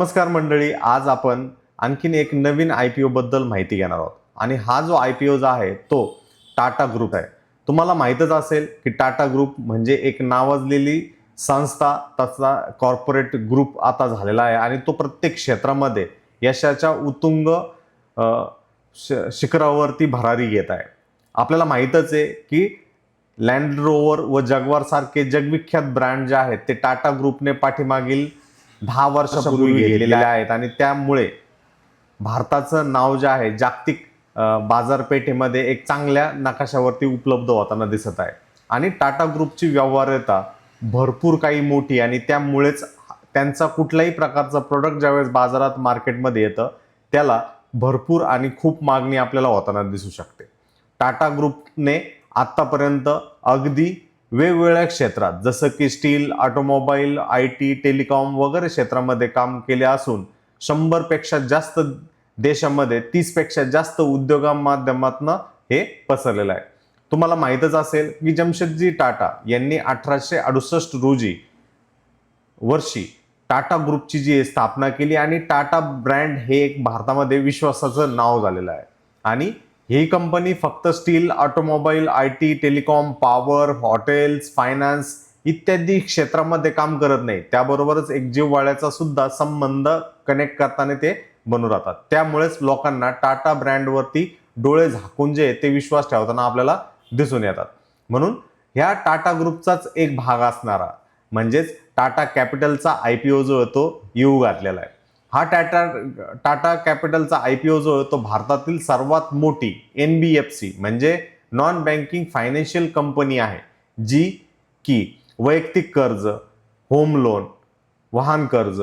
नमस्कार मंडळी आज आपण आणखीन एक नवीन आय पी ओबद्दल माहिती घेणार आहोत. आणि हा जो आय पी ओ जो आहे तो टाटा ग्रुप आहे. तुम्हाला माहीतच असेल की टाटा ग्रुप म्हणजे एक नावाजलेली संस्था तसा कॉर्पोरेट ग्रुप आता झालेला आहे. आणि तो प्रत्येक क्षेत्रामध्ये यशाच्या उतुंग श- शिखरावरती भरारी घेत आहे. आपल्याला माहीतच आहे की लँड रोवर व जगवारसारखे जगविख्यात ब्रँड जे आहेत ते टाटा ग्रुपने पाठीमागील दहा वर्षापूर्वी घेतलेले. आहेत. आणि त्यामुळे भारताचं नाव जे आहे जागतिक बाजारपेठेमध्ये एक चांगल्या नकाशावरती उपलब्ध होताना दिसत आहे. आणि टाटा ग्रुपची व्यवहार्यता भरपूर काही मोठी आणि त्यामुळेच त्यांचा कुठल्याही प्रकारचं प्रोडक्ट ज्यावेळेस बाजारात मार्केटमध्ये येतं त्याला भरपूर आणि खूप मागणी आपल्याला होताना दिसू शकते. टाटा ग्रुपने आत्तापर्यंत अगदी वेगवेगळ्या क्षेत्रात जसं की steel automobile I T telecom वगैरे क्षेत्रामध्ये काम केले असून शंभरपेक्षा जास्त देशामध्ये तीसपेक्षा जास्त उद्योगामाध्यमातनं हे पसरलेलं आहे. तुम्हाला माहीतच असेल की जमशेदजी टाटा यांनी अठराशे अडुसष्ट रोजी वर्षी टाटा ग्रुपची जी स्थापना केली आणि टाटा ब्रँड हे एक भारतामध्ये विश्वासाचं नाव झालेलं आहे. आणि ही कंपनी फक्त steel automobile I T telecom power hotels finance इत्यादी क्षेत्रामध्ये काम करत नाही. त्याबरोबरच एक जीववाळ्याचा सुद्धा संबंध कनेक्ट करताना ते बनून राहतात. त्यामुळेच लोकांना टाटा ब्रँडवरती डोळे झाकून जे ते विश्वास ठेवताना आपल्याला दिसून येतात. म्हणून ह्या टाटा ग्रुपचाच एक भाग असणारा म्हणजेच टाटा कॅपिटलचा आय पी ओ जो आहे तो येऊ घातलेला आहे. हा टाटा टाटा कॅपिटलचा आय पी ओ जो आहे तो भारतातील सर्वात मोठी एन बी एफ सी म्हणजे नॉन बँकिंग फायनान्शियल कंपनी आहे जी की वैयक्तिक कर्ज होम लोन वाहन कर्ज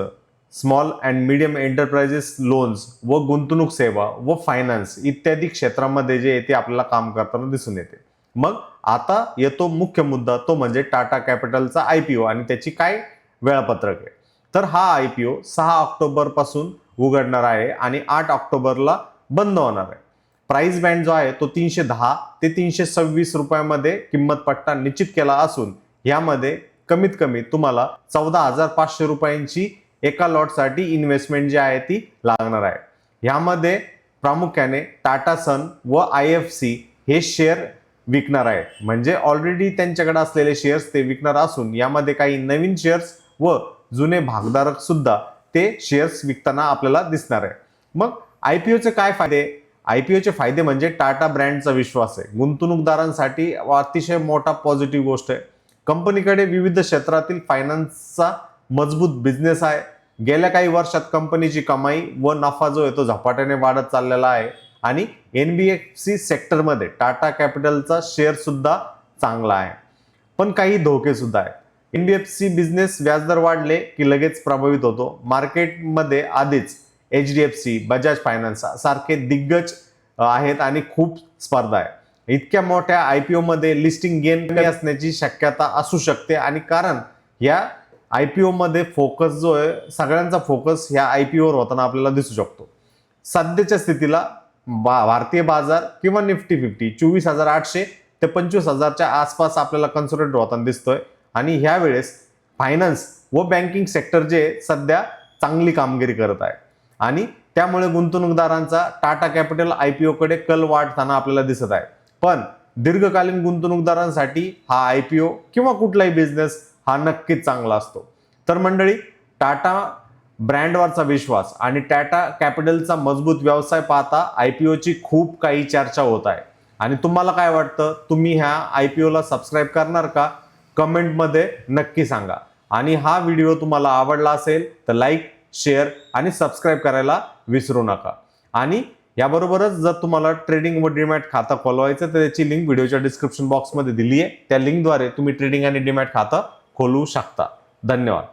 small and medium enterprises loans व गुंतवणूक सेवा व फायनान्स इत्यादी क्षेत्रामध्ये जे आहे ते आपल्याला काम करताना दिसून येते. मग आता येतो मुख्य मुद्दा तो म्हणजे टाटा कॅपिटलचा आय पी ओ आणि त्याची काय वेळापत्रक आहे. तर हा आय पी ओ सहा ऑक्टोबरपासून उघडणार आहे आणि आठ ऑक्टोबरला बंद होणार आहे. प्राइस बँड जो आहे तो तीनशे दहा ते तीनशे सव्वीस रुपयामध्ये किंमत पट्टा निश्चित केला असून यामध्ये कमीत कमी तुम्हाला चौदा हजार पाचशे रुपयांची एका लॉटसाठी इन्व्हेस्टमेंट जी आहे ती लागणार आहे. यामध्ये प्रामुख्याने टाटा सन व आय एफ सी हे शेअर विकणार आहेत म्हणजे ऑलरेडी त्यांच्याकडे असलेले शेअर्स ते विकणार असून यामध्ये काही नवीन शेअर्स व जुने भागधारक सुद्धा ते शेअर्स विकताना आपल्याला दिसणार आहे. मग आय पी ओचे काय फायदे? आय पी ओचे फायदे म्हणजे टाटा ब्रँडचा विश्वास आहे. गुंतवणूकदारांसाठी अतिशय मोठा पॉझिटिव्ह गोष्ट आहे. कंपनीकडे विविध क्षेत्रातील फायनान्सचा मजबूत बिझनेस आहे. गेल्या काही वर्षात कंपनीची कमाई व नफा जो आहे तो झपाट्याने वाढत चाललेला आहे. आणि एन बी एफ सी सेक्टरमध्ये टाटा कॅपिटलचा शेअर सुद्धा चांगला आहे. पण काही धोके सुद्धा आहेत. एनबीएफसी एफ सी बिझनेस व्याजदर वाढले की लगेच प्रभावित होतो. मार्केटमध्ये आधीच H D F C Bajaj finance सारखे दिग्गज आहेत आणि खूप स्पर्धा आहे. इतक्या मोठ्या आय पी ओमध्ये लिस्टिंग गेन कमी असण्याची शक्यता असू शकते आणि कारण या आय पी ओमध्ये फोकस जो आहे सगळ्यांचा फोकस ह्या आय पी ओवर होताना आपल्याला दिसू शकतो. सध्याच्या स्थितीला बा भारतीय बाजार किंवा निफ्टी फिफ्टी चोवीस हजार आठशे ते पंचवीस हजारच्या आसपास आपल्याला कन्सोलेट होताना दिसतोय. आणि ह्या वेळेस फायनान्स व बँकिंग सेक्टर जे सध्या चांगली कामगिरी करत आहे. आणि त्यामुळे गुंतवणूकदारांचा टाटा कॅपिटल आय पी ओकडे कल वाढताना आपल्याला दिसत आहे. पण दीर्घकालीन गुंतवणूकदारांसाठी हा आय पी ओ किंवा कुठलाही बिझनेस हा नक्कीच चांगला असतो. तर मंडळी टाटा ब्रँडवरचा विश्वास आणि टाटा कॅपिटलचा मजबूत व्यवसाय पाहता आय पी ओची खूप काही चर्चा होत आहे. आणि तुम्हाला काय वाटतं? तुम्ही ह्या आय पी ओला सबस्क्राईब करणार का? कमेंटमध्ये नक्की सांगा. आणि हा व्हिडिओ तुम्हाला आवडला असेल तर लाईक शेअर आणि सबस्क्राईब करायला विसरू नका. आणि याबरोबरच जर तुम्हाला ट्रेडिंग व डीमॅट खातं खोलवायचं तर त्याची लिंक व्हिडिओच्या डिस्क्रिप्शन बॉक्समध्ये दिली आहे त्या लिंकद्वारे तुम्ही ट्रेडिंग आणि डीमॅट खातं खोलवू शकता. धन्यवाद.